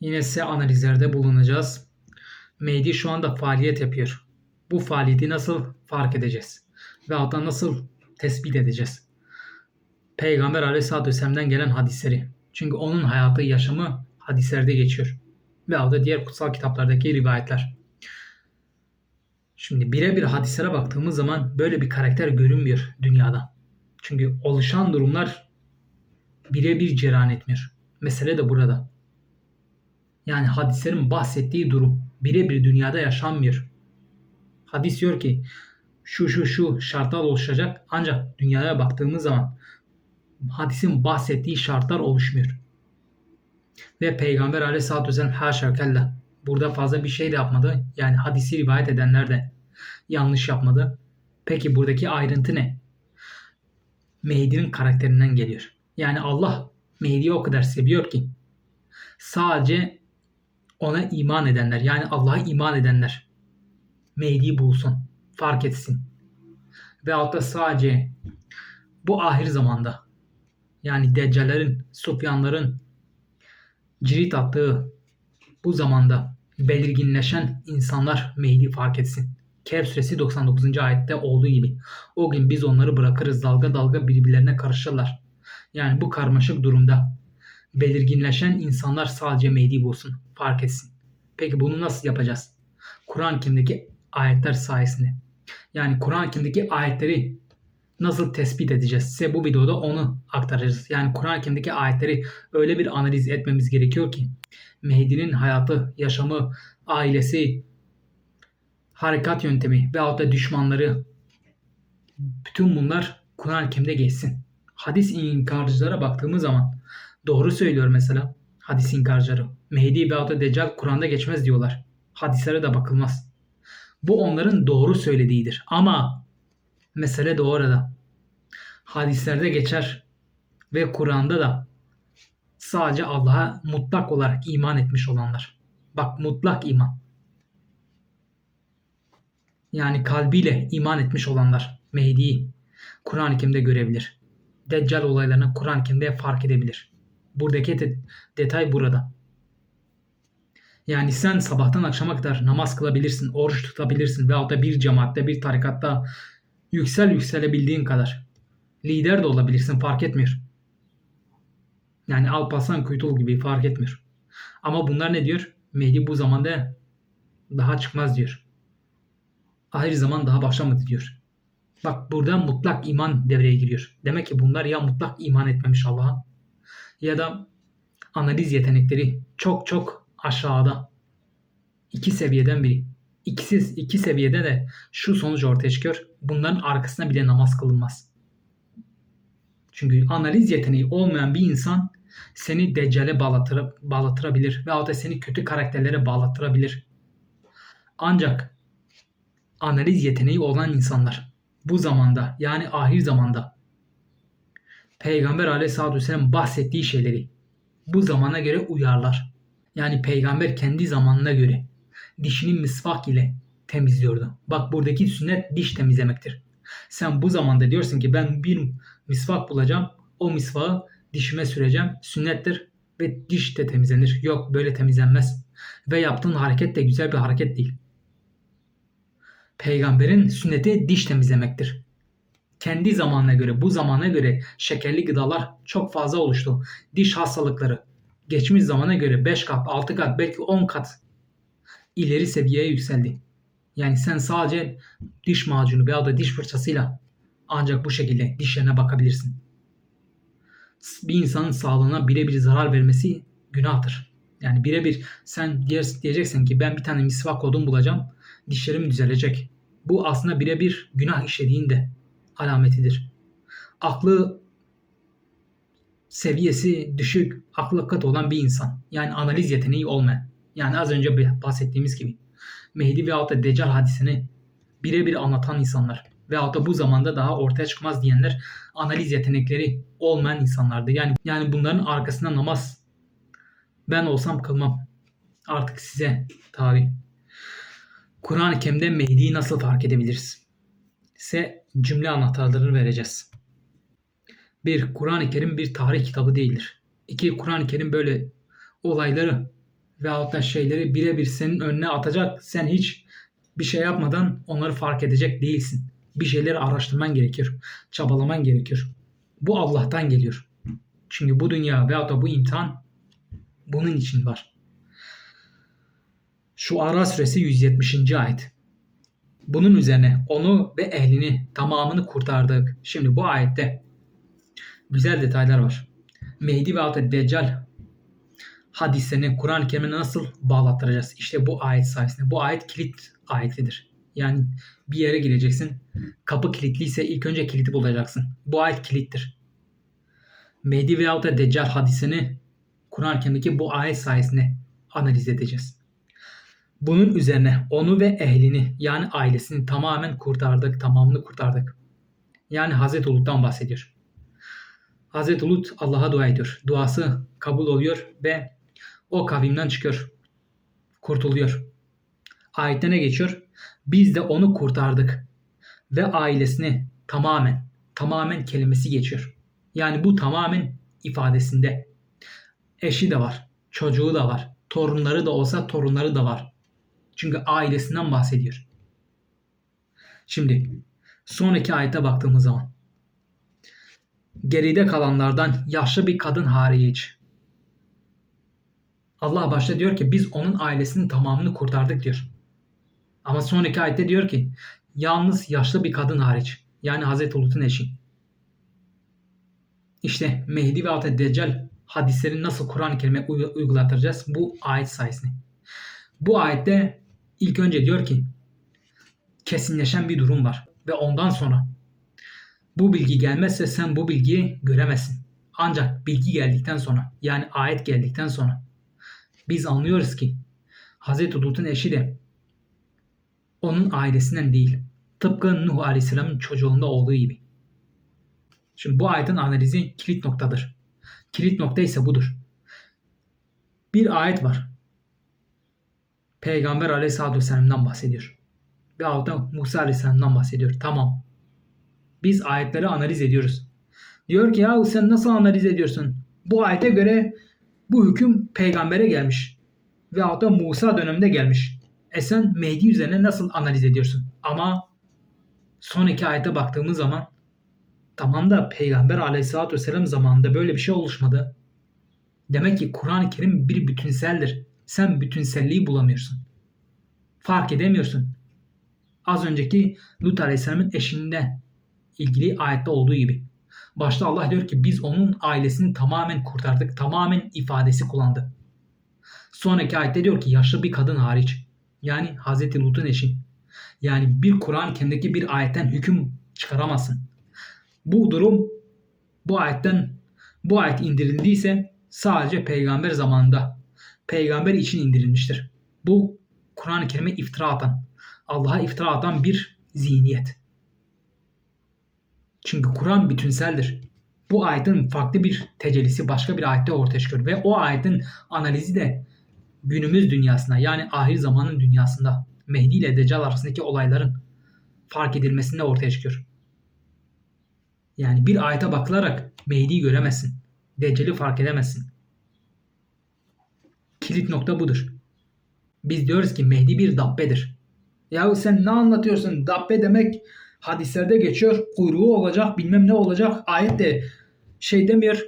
Yine size analizlerde bulunacağız. Mehdi şu anda faaliyet yapıyor. Bu faaliyeti nasıl fark edeceğiz? Ve hatta nasıl tespit edeceğiz? Peygamber Aleyhisselatü Vesselam'dan gelen hadisleri. Çünkü onun hayatı, yaşamı hadislerde geçiyor. Ve da diğer kutsal kitaplardaki rivayetler. Şimdi birebir hadislere baktığımız zaman böyle bir karakter görünmüyor dünyada. Çünkü oluşan durumlar birebir cereyan etmiyor. Mesele de burada. Yani hadislerin bahsettiği durum birebir dünyada yaşanmıyor. Hadis diyor ki şu şu şu şartlar oluşacak ancak dünyaya baktığımız zaman hadisin bahsettiği şartlar oluşmuyor. Ve Peygamber aleyhissalatü vesselam haşa kella burada fazla bir şey de yapmadı. Yani hadisi rivayet edenler de yanlış yapmadı. Peki buradaki ayrıntı ne? Mehdi'nin karakterinden geliyor. Yani Allah Mehdi'yi o kadar seviyor ki sadece ona iman edenler yani Allah'a iman edenler Mehdi'yi bulsun, fark etsin. Ve hatta sadece bu ahir zamanda yani Deccallerin, Sufyanların cirit attığı bu zamanda belirginleşen insanlar Mehdi fark etsin. Kehf suresi 99. ayette olduğu gibi. O gün biz onları bırakırız dalga dalga birbirlerine karışırlar. Yani bu karmaşık durumda belirginleşen insanlar sadece Mehdi bulsun, fark etsin. Peki bunu nasıl yapacağız? Kur'an-ı ayetler sayesinde. Yani Kur'an-ı ayetleri nasıl tespit edeceğiz? Size bu videoda onu aktaracağız. Yani Kur'an-ı ayetleri öyle bir analiz etmemiz gerekiyor ki Mehdi'nin hayatı, yaşamı, ailesi, harekat yöntemi veyahut da düşmanları bütün bunlar Kur'an-ı geçsin. Hadis inkarcılara baktığımız zaman doğru söylüyor mesela hadis inkarcıları. Mehdi veyahut da Deccal Kur'an'da geçmez diyorlar. Hadislere de bakılmaz. Bu onların doğru söylediğidir. Ama mesele de orada. Hadislerde geçer ve Kur'an'da da sadece Allah'a mutlak olarak iman etmiş olanlar. Bak mutlak iman. Yani kalbiyle iman etmiş olanlar Mehdi'yi Kur'an-ı Kerim'de görebilir. Deccal olaylarını Kur'an-ı Kerim'de fark edebilir. Buradaki de- detay burada. Yani sen sabahtan akşama kadar namaz kılabilirsin, oruç tutabilirsin veyahut da bir cemaatte, bir tarikatta yüksel yükselebildiğin kadar. Lider de olabilirsin fark etmiyor. Yani Alparslan Kuytul gibi fark etmiyor. Ama bunlar ne diyor? Mehdi bu zamanda daha çıkmaz diyor. Ahir zaman daha başlamadı diyor. Bak burada mutlak iman devreye giriyor. Demek ki bunlar ya mutlak iman etmemiş Allah'a ya da analiz yetenekleri çok çok aşağıda. İki seviyeden biri. İkisi, iki seviyede de şu sonuç ortaya çıkıyor. Bunların arkasına bile namaz kılınmaz. Çünkü analiz yeteneği olmayan bir insan seni deccale bağlatır, bağlatırabilir veyahut da seni kötü karakterlere bağlatırabilir. Ancak analiz yeteneği olan insanlar bu zamanda yani ahir zamanda Peygamber aleyhissalatü vesselam bahsettiği şeyleri bu zamana göre uyarlar. Yani peygamber kendi zamanına göre dişini misvak ile temizliyordu. Bak buradaki sünnet diş temizlemektir. Sen bu zamanda diyorsun ki ben bir misvak bulacağım. O misvağı dişime süreceğim. Sünnettir ve diş de temizlenir. Yok böyle temizlenmez. Ve yaptığın hareket de güzel bir hareket değil. Peygamberin sünneti diş temizlemektir. Kendi zamanına göre, bu zamana göre şekerli gıdalar çok fazla oluştu. Diş hastalıkları geçmiş zamana göre 5 kat, 6 kat, belki 10 kat ileri seviyeye yükseldi. Yani sen sadece diş macunu veya da diş fırçasıyla ancak bu şekilde dişlerine bakabilirsin. Bir insanın sağlığına birebir zarar vermesi günahtır. Yani birebir sen diyeceksin ki ben bir tane misvak odun bulacağım, dişlerim düzelecek. Bu aslında birebir günah işlediğin de alametidir. Aklı seviyesi düşük, aklı kat olan bir insan. Yani analiz yeteneği olmayan. Yani az önce bahsettiğimiz gibi. Mehdi veyahut da Deccal hadisini birebir anlatan insanlar veyahut da bu zamanda daha ortaya çıkmaz diyenler analiz yetenekleri olmayan insanlardı. Yani yani bunların arkasında namaz ben olsam kılmam. Artık size tabi. Kur'an-ı Kerim'de Mehdi'yi nasıl fark edebiliriz? Size cümle anahtarlarını vereceğiz. Bir, Kur'an-ı Kerim bir tarih kitabı değildir. İki, Kur'an-ı Kerim böyle olayları veyahut da şeyleri birebir senin önüne atacak. Sen hiç bir şey yapmadan onları fark edecek değilsin. Bir şeyleri araştırman gerekir. Çabalaman gerekir. Bu Allah'tan geliyor. Çünkü bu dünya veyahut da bu imtihan bunun için var. Şu Ara suresi 170. ayet. Bunun üzerine onu ve ehlini tamamını kurtardık. Şimdi bu ayette güzel detaylar var. Mehdi ve Hazreti Deccal hadislerini Kur'an-ı Kerim'e nasıl bağlattıracağız? İşte bu ayet sayesinde. Bu ayet kilit ayetidir. Yani bir yere gireceksin. Kapı kilitliyse ilk önce kilidi bulacaksın. Bu ayet kilittir. Mehdi veyahut da Deccal hadisini Kur'an-ı Kerim'deki bu ayet sayesinde analiz edeceğiz. Bunun üzerine onu ve ehlini yani ailesini tamamen kurtardık, tamamını kurtardık. Yani Hazreti Ulut'tan bahsediyor. Hazreti Lut Allah'a dua ediyor. Duası kabul oluyor ve o kavimden çıkıyor. Kurtuluyor. Ayette ne geçiyor? Biz de onu kurtardık ve ailesini tamamen, tamamen kelimesi geçiyor. Yani bu tamamen ifadesinde. Eşi de var, çocuğu da var, torunları da olsa torunları da var. Çünkü ailesinden bahsediyor. Şimdi sonraki ayete baktığımız zaman geride kalanlardan yaşlı bir kadın hariç. Allah başta diyor ki biz onun ailesinin tamamını kurtardık diyor. Ama sonraki ayette diyor ki yalnız yaşlı bir kadın hariç. Yani Hazreti Lut'un eşi. İşte Mehdi ve Hazreti Deccal hadisleri nasıl Kur'an-ı Kerim'e uygulatacağız bu ayet sayesinde. Bu ayette ilk önce diyor ki kesinleşen bir durum var ve ondan sonra bu bilgi gelmezse sen bu bilgiyi göremezsin. Ancak bilgi geldikten sonra yani ayet geldikten sonra biz anlıyoruz ki Hz. Lut'un eşi de onun ailesinden değil. Tıpkı Nuh Aleyhisselam'ın çocuğunda olduğu gibi. Şimdi bu ayetin analizi kilit noktadır. Kilit nokta ise budur. Bir ayet var. Peygamber Aleyhisselatü Vesselam'dan bahsediyor. Ve da Musa Aleyhisselam'dan bahsediyor. Tamam. Biz ayetleri analiz ediyoruz. Diyor ki ya sen nasıl analiz ediyorsun? Bu ayete göre bu hüküm peygambere gelmiş. Ve da Musa döneminde gelmiş. E sen Mehdi üzerine nasıl analiz ediyorsun? Ama sonraki ayete baktığımız zaman tamam da peygamber aleyhissalatü vesselam zamanında böyle bir şey oluşmadı. Demek ki Kur'an-ı Kerim bir bütünseldir. Sen bütünselliği bulamıyorsun. Fark edemiyorsun. Az önceki Lut Aleyhisselam'ın eşinde ilgili ayette olduğu gibi. Başta Allah diyor ki biz onun ailesini tamamen kurtardık. Tamamen ifadesi kullandı. Sonraki ayette diyor ki yaşlı bir kadın hariç. Yani Hazreti Lut'un eşi. Yani bir Kur'an kendindeki bir ayetten hüküm çıkaramazsın. Bu durum bu ayetten bu ayet indirildiyse sadece peygamber zamanında peygamber için indirilmiştir. Bu Kur'an-ı Kerim'e iftira atan, Allah'a iftira atan bir zihniyet. Çünkü Kur'an bütünseldir. Bu ayetin farklı bir tecellisi başka bir ayette ortaya çıkıyor. Ve o ayetin analizi de günümüz dünyasında yani ahir zamanın dünyasında Mehdi ile Deccal arasındaki olayların fark edilmesinde ortaya çıkıyor. Yani bir ayete bakılarak Mehdi'yi göremezsin. Deccal'i fark edemezsin. Kilit nokta budur. Biz diyoruz ki Mehdi bir dabbedir. Ya sen ne anlatıyorsun? Dabbe demek hadislerde geçiyor. Kuyruğu olacak bilmem ne olacak. Ayet de şey demiyor.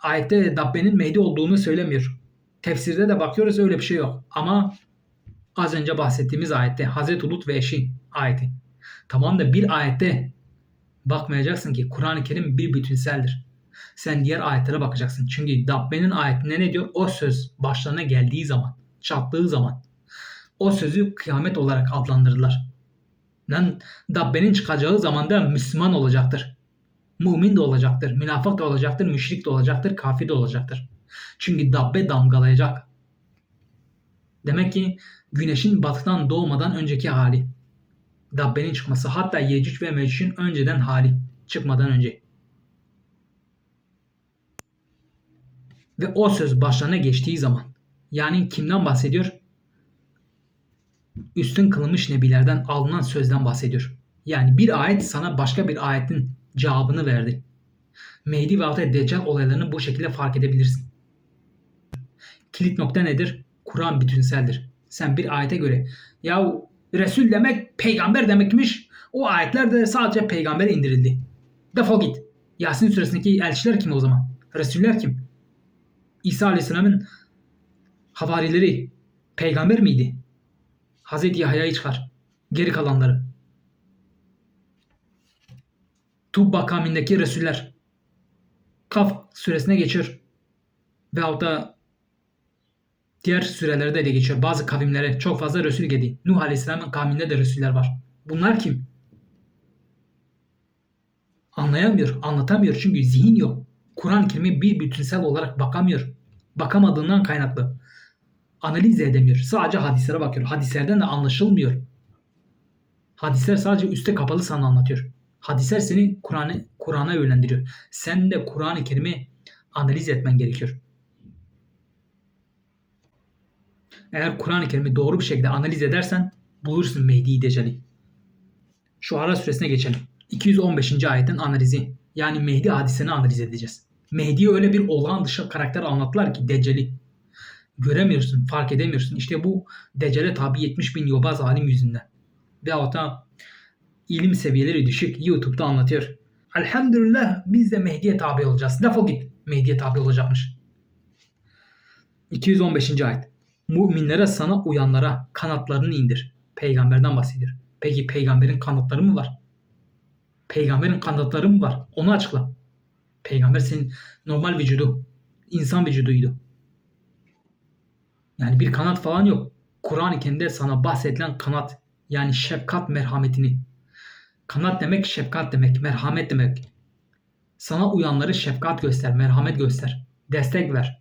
Ayette Dabbe'nin Mehdi olduğunu söylemiyor. Tefsirde de bakıyoruz öyle bir şey yok. Ama az önce bahsettiğimiz ayette Hazreti Lut ve eşi ayeti. Tamam da bir ayette bakmayacaksın ki Kur'an-ı Kerim bir bütünseldir. Sen diğer ayetlere bakacaksın. Çünkü Dabbe'nin ayetinde ne diyor? O söz başlarına geldiği zaman, çattığı zaman o sözü kıyamet olarak adlandırdılar. Lan Dabbe'nin çıkacağı zamanda Müslüman olacaktır. Mümin de olacaktır, münafık da olacaktır, müşrik de olacaktır, kafir de olacaktır. Çünkü Dabbe damgalayacak. Demek ki güneşin batıdan doğmadan önceki hali. Dabbe'nin çıkması hatta Yecüc ve Mecüc'ün önceden hali çıkmadan önce. Ve o söz başlarına geçtiği zaman yani kimden bahsediyor? üstün kılınmış nebilerden alınan sözden bahsediyor. Yani bir ayet sana başka bir ayetin cevabını verdi. Mehdi ve Hazreti Deccal olaylarını bu şekilde fark edebilirsin. Kilit nokta nedir? Kur'an bütünseldir. Sen bir ayete göre ya Resul demek peygamber demekmiş. O ayetler de sadece peygambere indirildi. Defol git. Yasin suresindeki elçiler kim o zaman? Resuller kim? İsa Aleyhisselam'ın havarileri peygamber miydi? Hazreti Yahya'yı çıkar. Geri kalanları. Tubba kavmindeki Resuller. Kaf suresine geçiyor. Veyahut da diğer sürelerde de geçiyor. Bazı kavimlere çok fazla Resul geldi. Nuh Aleyhisselam'ın kavminde de Resuller var. Bunlar kim? Anlayamıyor, anlatamıyor çünkü zihin yok. Kur'an-ı Kerim'e bir bütünsel olarak bakamıyor. Bakamadığından kaynaklı. Analiz edemiyor. Sadece hadislere bakıyor. Hadislerden de anlaşılmıyor. Hadisler sadece üste kapalı sana anlatıyor. Hadisler seni Kur'an'ı Kur'an'a yönlendiriyor. Sen de Kur'an-ı Kerim'i analiz etmen gerekiyor. Eğer Kur'an-ı Kerim'i doğru bir şekilde analiz edersen bulursun Mehdi'yi Decal'i. Şu Ara suresine geçelim. 215. ayetin analizi. Yani Mehdi hadiseni analiz edeceğiz. Mehdi'ye öyle bir olağan dışı karakter anlattılar ki Deccal'i. Göremiyorsun, fark edemiyorsun. İşte bu Deccal'e tabi 70 bin yobaz alim yüzünden. Veyahut da ilim seviyeleri düşük YouTube'da anlatıyor. Elhamdülillah biz de Mehdi'ye tabi olacağız. Defol git. Mehdi'ye tabi olacakmış. 215. ayet. Müminlere sana uyanlara kanatlarını indir. Peygamberden bahsediyor. Peki peygamberin kanatları mı var? Peygamberin kanatları mı var? Onu açıkla. Peygamber senin normal vücudu, insan vücuduydu. Yani bir kanat falan yok. Kur'an-ı Kerim'de sana bahsedilen kanat yani şefkat merhametini. Kanat demek şefkat demek, merhamet demek. Sana uyanları şefkat göster, merhamet göster, destek ver.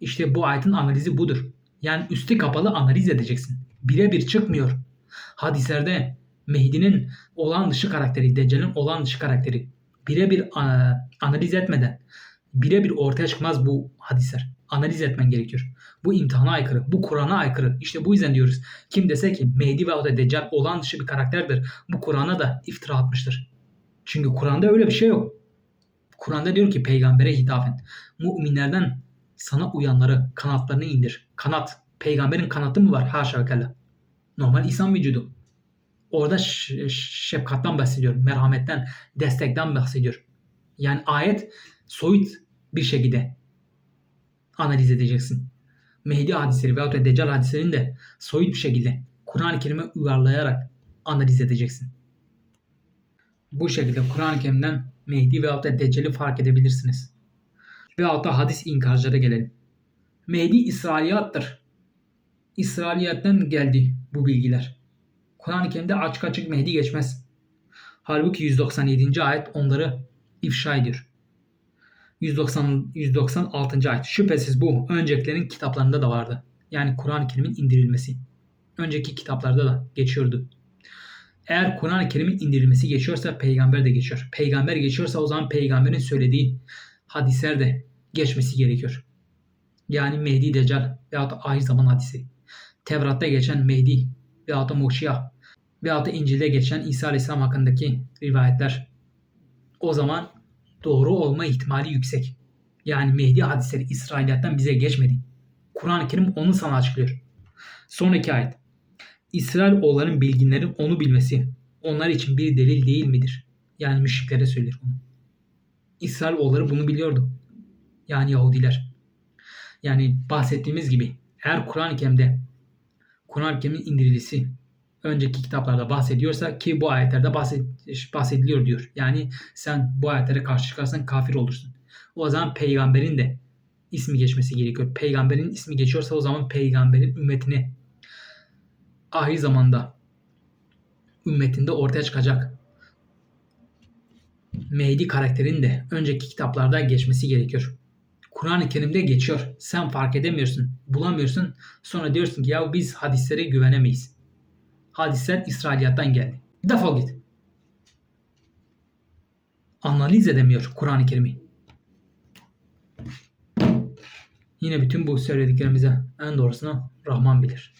İşte bu ayetin analizi budur. Yani üstü kapalı analiz edeceksin. Birebir çıkmıyor. Hadislerde Mehdi'nin olan dışı karakteri, Deccal'in olan dışı karakteri birebir analiz etmeden birebir ortaya çıkmaz bu hadisler. Analiz etmen gerekiyor. Bu imtihana aykırı, bu Kur'an'a aykırı. İşte bu yüzden diyoruz. Kim dese ki Mehdi ve da Deccal olan dışı bir karakterdir. Bu Kur'an'a da iftira atmıştır. Çünkü Kur'an'da öyle bir şey yok. Kur'an'da diyor ki peygambere hitaben müminlerden sana uyanları kanatlarını indir. Kanat. Peygamberin kanatı mı var? Haşa kella. Normal insan vücudu. Orada şefkattan bahsediyor. Merhametten, destekten bahsediyor. Yani ayet soyut bir şekilde analiz edeceksin. Mehdi hadisleri veyahut da Deccal hadislerini de soyut bir şekilde Kur'an-ı Kerim'e uyarlayarak analiz edeceksin. Bu şekilde Kur'an-ı Kerim'den Mehdi veyahut da Deccal'i fark edebilirsiniz. Veyahut da hadis inkarcılara gelelim. Mehdi İsrailiyattır. İsrailiyattan geldi bu bilgiler. Kur'an-ı Kerim'de açık açık Mehdi geçmez. Halbuki 197. ayet onları ifşa ediyor. 190, 196. ayet. Şüphesiz bu öncekilerin kitaplarında da vardı. Yani Kur'an-ı Kerim'in indirilmesi. Önceki kitaplarda da geçiyordu. Eğer Kur'an-ı Kerim'in indirilmesi geçiyorsa peygamber de geçiyor. Peygamber geçiyorsa o zaman peygamberin söylediği hadisler de geçmesi gerekiyor. Yani Mehdi Deccal veyahut da ahir zaman hadisi. Tevrat'ta geçen Mehdi veyahut da Moşiyah veyahut da İncil'de geçen İsa Aleyhisselam hakkındaki rivayetler o zaman doğru olma ihtimali yüksek. Yani Mehdi hadisleri İsrailiyattan bize geçmedi. Kur'an-ı Kerim onu sana açıklıyor. Sonraki ayet. İsrail oğulların bilginlerin onu bilmesi onlar için bir delil değil midir? Yani müşriklere söyler onu. İsrail oğulları bunu biliyordu. Yani Yahudiler. Yani bahsettiğimiz gibi eğer Kur'an-ı Kerim'de Kur'an-ı Kerim'in indirilisi önceki kitaplarda bahsediyorsa ki bu ayetlerde bahsediliyor diyor. Yani sen bu ayetlere karşı çıkarsan kafir olursun. O zaman peygamberin de ismi geçmesi gerekiyor. Peygamberin ismi geçiyorsa o zaman peygamberin ümmetine ahir zamanda ümmetinde ortaya çıkacak Mehdi karakterin de önceki kitaplarda geçmesi gerekiyor. Kur'an-ı Kerim'de geçiyor. Sen fark edemiyorsun, bulamıyorsun. Sonra diyorsun ki ya biz hadislere güvenemeyiz. Hadisler İsrailiyattan geldi. Defol git. Analiz edemiyor Kur'an-ı Kerim'i. Yine bütün bu söylediklerimize en doğrusunu Rahman bilir.